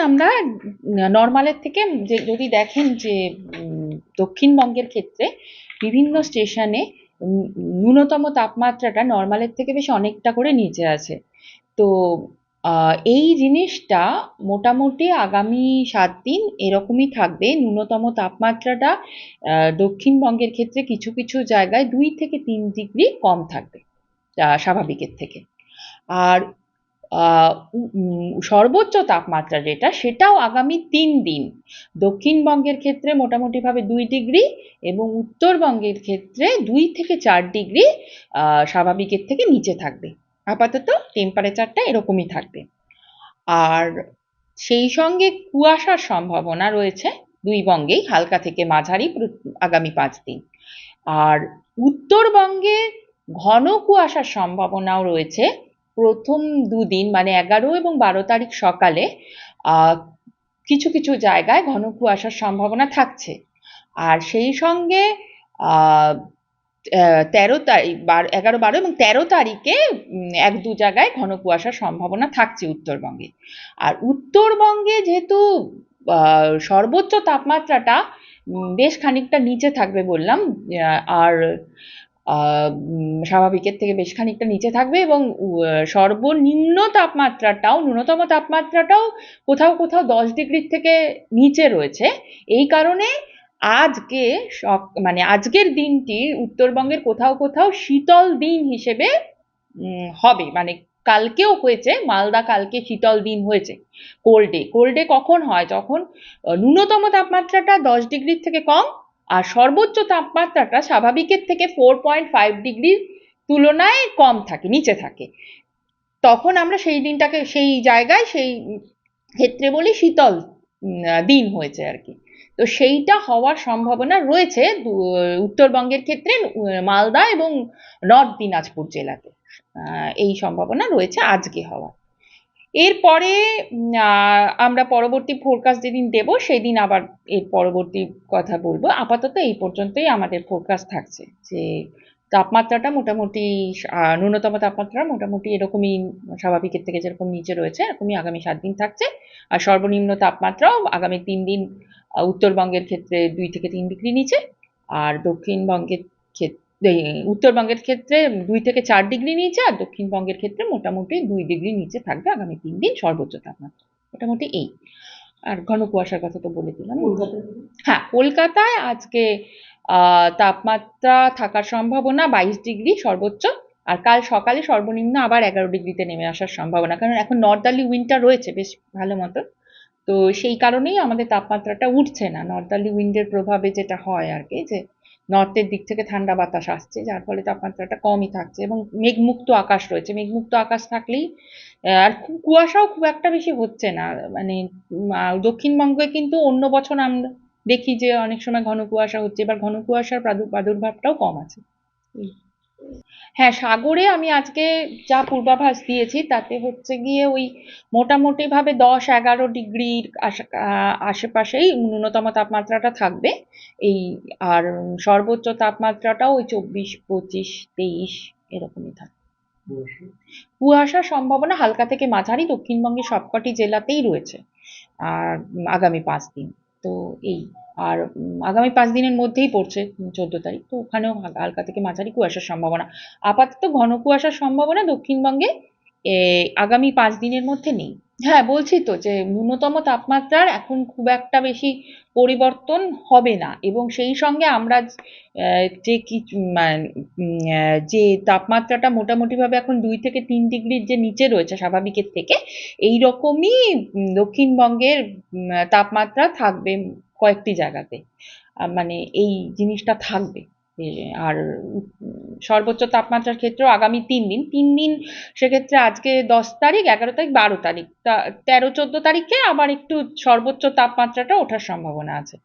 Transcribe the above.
আমরা নর্মালের থেকে যে, যদি দেখেন যে দক্ষিণবঙ্গের ক্ষেত্রে বিভিন্ন স্টেশনে ন্যূনতম তাপমাত্রাটা নর্মালের থেকে বেশ অনেকটা করে নিচে আছে। তো এই জিনিসটা মোটামুটি আগামী সাত দিন এরকমই থাকবে। ন্যূনতম তাপমাত্রাটা দক্ষিণবঙ্গের ক্ষেত্রে কিছু কিছু জায়গায় দুই থেকে তিন ডিগ্রি কম থাকবে স্বাভাবিকের থেকে। আর সর্বোচ্চ তাপমাত্রা যেটা, সেটাও আগামী তিন দিন। দক্ষিণবঙ্গের ক্ষেত্রে মোটামুটিভাবে দুই ডিগ্রি এবং উত্তরবঙ্গের ক্ষেত্রে দুই থেকে চার ডিগ্রি স্বাভাবিকের থেকে নিচে থাকবে। আপাতত টেম্পারেচারটা এরকমই থাকবে। আর সেই সঙ্গে কুয়াশার সম্ভাবনা রয়েছে দুই বঙ্গেই, হালকা থেকে মাঝারি আগামী পাঁচ দিন। আর উত্তরবঙ্গে ঘন কুয়াশার সম্ভাবনাও রয়েছে প্রথম দুদিন মানে এগারো এবং বারো তারিখ সকালে কিছু কিছু জায়গায় ঘন কুয়াশার সম্ভাবনা থাকছে। আর সেই সঙ্গে তেরো তারিখ এগারো, বারো এবং তেরো তারিখে এক, দু জায়গায় ঘন কুয়াশার সম্ভাবনা থাকছে উত্তরবঙ্গে। আর উত্তরবঙ্গে যেহেতু সর্বোচ্চ তাপমাত্রাটা বেশ খানিকটা নিচে থাকবে বললাম আর স্বাভাবিকের থেকে বেশ খানিকটা নিচে থাকবে এবং সর্বনিম্ন তাপমাত্রাটাও, ন্যূনতম তাপমাত্রাটাও কোথাও কোথাও দশ ডিগ্রির থেকে নিচে রয়েছে। এই কারণে আজকে মানে আজকের দিনটি উত্তরবঙ্গের কোথাও কোথাও শীতল দিন হিসেবে হবে। মানে কালকেও হয়েছে, মালদা কালকে শীতল দিন হয়েছে। কোল্ড ডে কোল্ড ডে কখন হয়? যখন, ন্যূনতম তাপমাত্রাটা দশ ডিগ্রির থেকে কম আর সর্বোচ্চ তাপমাত্রাটা স্বাভাবিকের থেকে ফোর পয়েন্ট ফাইভ ডিগ্রির তুলনায় কম থাকে, নিচে থাকে। তখন আমরা সেই দিনটাকে, সেই জায়গায়, সেই ক্ষেত্রে বলি শীতল দিন হয়েছে আর কি। তো সেইটা হওয়ার সম্ভাবনা রয়েছে উত্তরবঙ্গের ক্ষেত্রে মালদা এবং নর্থ দিনাজপুর জেলাতে। এই সম্ভাবনা রয়েছে আজকে হওয়ার। এরপরে আমরা পরবর্তী ফোরকাস্ট যেদিন দেব, সেদিন আবার এর পরবর্তী কথা বলব। আপাতত এই পর্যন্তই আমাদের ফোরকাস্ট থাকছে যে তাপমাত্রাটা মোটামুটি ন্যূনতম তাপমাত্রা মোটামুটি এরকমই স্বাভাবিকের থেকে যেরকম নিচে রয়েছে, এরকমই আগামী সাত দিন থাকছে। আর সর্বনিম্ন তাপমাত্রাও আগামী তিন দিন উত্তরবঙ্গের ক্ষেত্রে দুই থেকে তিন ডিগ্রি নিচে, আর দক্ষিণবঙ্গের উত্তরবঙ্গের ক্ষেত্রে দুই থেকে চার ডিগ্রি নিচে আর দক্ষিণবঙ্গের ক্ষেত্রে মোটামুটি দুই ডিগ্রি নিচে থাকবে আগামী তিন দিন সর্বোচ্চ তাপমাত্রা। মোটামুটি এই। আর ঘন কুয়াশার কথা তো বলে দিলাম। হ্যাঁ কলকাতায় আজকে তাপমাত্রা থাকার সম্ভাবনা বাইশ ডিগ্রি সর্বোচ্চ। আর কাল সকালে সর্বনিম্ন আবার এগারো ডিগ্রিতে নেমে আসার সম্ভাবনা। কারণ এখন নর্দালি উইন্ডটা রয়েছে বেশ ভালো মতো তো সেই কারণেই আমাদের তাপমাত্রাটা উঠছে না। নর্দালি উইন্ডের প্রভাবে যেটা হয় আর কি যে নর্থের দিক থেকে ঠান্ডা বাতাস আসছে, যার ফলে তাপমাত্রাটা কমই থাকছে এবং মেঘমুক্ত আকাশ রয়েছে। মেঘমুক্ত আকাশ থাকলেই আর কুয়াশাও খুব একটা বেশি হচ্ছে না। মানে দক্ষিণবঙ্গে কিন্তু অন্য বছর আমরা দেখি যে অনেক সময় ঘন কুয়াশা হচ্ছে। এবার ঘন কুয়াশার প্রাদুর- প্রাদুর্ভাবটাও কম আছে। হ্যাঁ সাগরে আমি আজকে যা পূর্বাভাস দিয়েছি তাতে হচ্ছে গিয়ে ওই মোটামুটি ভাবে দশ এগারো ডিগ্রির আশেপাশেই ন্যূনতম তাপমাত্রাটা থাকবে। এই আর সর্বোচ্চ তাপমাত্রাটাও ওই চব্বিশ পঁচিশ তেইশ এরকমই থাকবে কুয়াশার সম্ভাবনা হালকা থেকে মাঝারি দক্ষিণবঙ্গের সবকটি জেলাতেই রয়েছে আর আগামী পাঁচ দিন। তো এই আর আগামী পাঁচ দিনের মধ্যেই পড়ছে চোদ্দ তারিখ। তো ওখানেও হালকা থেকে মাঝারি কুয়াশার সম্ভাবনা। আপাতত ঘন কুয়াশার সম্ভাবনা দক্ষিণবঙ্গে আগামী পাঁচ দিনের মধ্যে নেই। হ্যাঁ বলছি তো যে ন্যূনতম তাপমাত্রার এখন খুব একটা বেশি পরিবর্তন হবে না এবং সেই সঙ্গে আমরা যে কি মানে, যে তাপমাত্রাটা মোটামুটিভাবে এখন দুই থেকে তিন ডিগ্রির যে নিচে রয়েছে স্বাভাবিকের থেকে এই রকমই দক্ষিণবঙ্গের তাপমাত্রা থাকবে। কয়েকটি জায়গাতে। মানে এই জিনিসটা থাকবে। আর সর্বোচ্চ তাপমাত্রার ক্ষেত্রেও আগামী তিন দিন তিন দিন সেক্ষেত্রে আজকে দশ তারিখ, এগারো তারিখ, বারো তারিখ তেরো, চোদ্দ তারিখে আবার একটু সর্বোচ্চ তাপমাত্রাটা ওঠার সম্ভাবনা আছে।